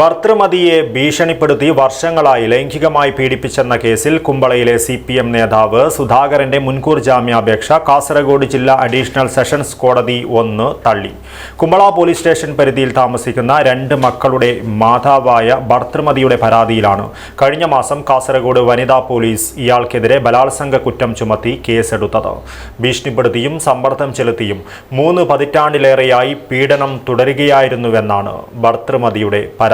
ഭർത്തൃമതിയെ ഭീഷണിപ്പെടുത്തി വർഷങ്ങളായി ലൈംഗികമായി പീഡിപ്പിച്ചെന്ന കേസിൽ കുമ്പളയിലെ സി പി എം നേതാവ് സുധാകരന്റെ മുൻകൂർ ജാമ്യാപേക്ഷ കാസർഗോഡ് ജില്ലാ അഡീഷണൽ സെഷൻസ് കോടതി ഒന്ന് തള്ളി. കുമ്പള പോലീസ് സ്റ്റേഷൻ പരിധിയിൽ താമസിക്കുന്ന രണ്ട് മക്കളുടെ മാതാവായ ഭർത്തൃമതിയുടെ പരാതിയിലാണ്. കഴിഞ്ഞ മാസം കാസർഗോഡ് വനിതാ പോലീസ് ഇയാൾക്കെതിരെ ബലാത്സംഗ കുറ്റം ചുമത്തി കേസെടുത്തത്. ഭീഷണിപ്പെടുത്തിയും സമ്മർദ്ദം ചെലുത്തിയും മൂന്ന് പതിറ്റാണ്ടിലേറെയായി പീഡനം തുടരുകയായിരുന്നുവെന്നാണ് ഭർത്തൃമതിയുടെ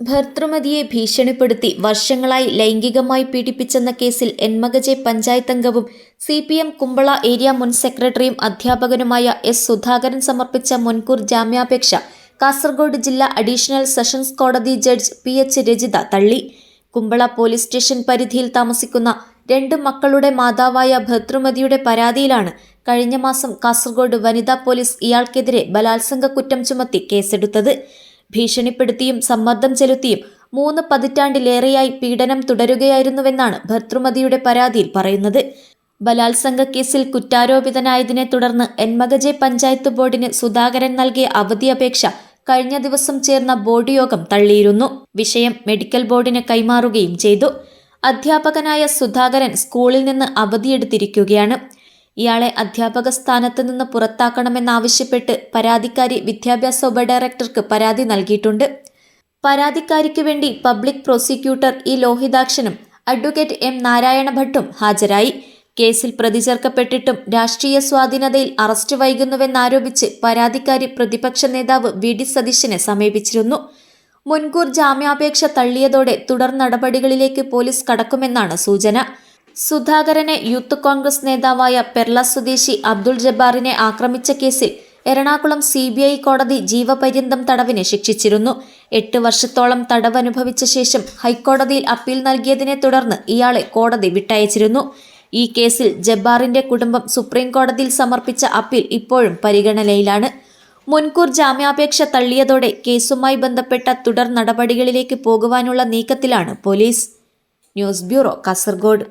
ഭർത്തൃമതിയെ ഭീഷണിപ്പെടുത്തി വർഷങ്ങളായി ലൈംഗികമായി പീഡിപ്പിച്ചെന്ന കേസിൽ എൻമകജെ പഞ്ചായത്ത് അംഗവും C P M Kumbla area മുൻ സെക്രട്ടറിയും അധ്യാപകനുമായ എസ് സുധാകരൻ സമർപ്പിച്ച മുൻകൂർ ജാമ്യാപേക്ഷ കാസർഗോഡ് ജില്ലാ അഡീഷണൽ സെഷൻസ് കോടതി ജഡ്ജ് പി എച്ച് രജിത തള്ളി. കുമ്പള പോലീസ് സ്റ്റേഷൻ പരിധിയിൽ താമസിക്കുന്ന രണ്ട് മക്കളുടെ മാതാവായ ഭർത്തൃമതിയുടെ പരാതിയിലാണ് കഴിഞ്ഞ മാസം കാസർഗോഡ് വനിതാ പോലീസ് ഇയാൾക്കെതിരെ ബലാത്സംഗ കുറ്റം ചുമത്തി കേസെടുത്തത്. ഭീഷണിപ്പെടുത്തിയും സമ്മർദ്ദം ചെലുത്തിയും മൂന്ന് പതിറ്റാണ്ടിലേറെയായി പീഡനം തുടരുകയായിരുന്നുവെന്നാണ് ഭർത്തൃമതിയുടെ പരാതിയിൽ പറയുന്നത്. ബലാത്സംഗ കേസിൽ കുറ്റാരോപിതനായതിനെ തുടർന്ന് എൻമകജെ പഞ്ചായത്ത് ബോർഡിന് സുധാകരൻ നൽകിയ അവധി അപേക്ഷ കഴിഞ്ഞ ദിവസം ചേർന്ന ബോർഡ് യോഗം തള്ളിയിരുന്നു. വിഷയം മെഡിക്കൽ ബോർഡിന് കൈമാറുകയും ചെയ്തു. അധ്യാപകനായ സുധാകരൻ സ്കൂളിൽ നിന്ന് അവധിയെടുത്തിരിക്കുകയാണ്. ഇയാളെ അധ്യാപക സ്ഥാനത്ത് നിന്ന് പുറത്താക്കണമെന്നാവശ്യപ്പെട്ട് പരാതിക്കാരി വിദ്യാഭ്യാസ ഉപഡയറക്ടർക്ക് പരാതി നൽകിയിട്ടുണ്ട്. പരാതിക്കാരിക്ക് വേണ്ടി പബ്ലിക് പ്രോസിക്യൂട്ടർ ഇ ലോഹിതാക്ഷനും അഡ്വക്കേറ്റ് എം നാരായണ ഭട്ടും ഹാജരായി. കേസിൽ പ്രതി ചേർക്കപ്പെട്ടിട്ടും രാഷ്ട്രീയ സ്വാധീനതയിൽ അറസ്റ്റ് വൈകുന്നുവെന്നാരോപിച്ച് പരാതിക്കാരി പ്രതിപക്ഷ നേതാവ് വി ഡി സതീശനെ സമീപിച്ചിരുന്നു. മുൻകൂർ ജാമ്യാപേക്ഷ തള്ളിയതോടെ തുടർ നടപടികളിലേക്ക് പോലീസ് കടക്കുമെന്നാണ് സൂചന. സുധാകരനെ യൂത്ത് കോൺഗ്രസ് നേതാവായ പെർള സ്വദേശി അബ്ദുൾ ജബ്ബാറിനെ ആക്രമിച്ച കേസിൽ എറണാകുളം സി ബി ഐ കോടതി ജീവപര്യന്തം തടവിന് ശിക്ഷിച്ചിരുന്നു. എട്ട് വർഷത്തോളം തടവനുഭവിച്ച ശേഷം ഹൈക്കോടതിയിൽ അപ്പീൽ നൽകിയതിനെ തുടർന്ന് ഇയാളെ കോടതി വിട്ടയച്ചിരുന്നു. ഈ കേസിൽ ജബ്ബാറിന്റെ കുടുംബം സുപ്രീം കോടതിയിൽ സമർപ്പിച്ച അപ്പീൽ ഇപ്പോഴും പരിഗണനയിലാണ്. മുൻകൂർ ജാമ്യാപേക്ഷ തള്ളിയതോടെ കേസുമായി ബന്ധപ്പെട്ട തുടർ നടപടികളിലേക്ക് പോകുവാനുള്ള നീക്കത്തിലാണ് പോലീസ്. News bureau Kasaragod.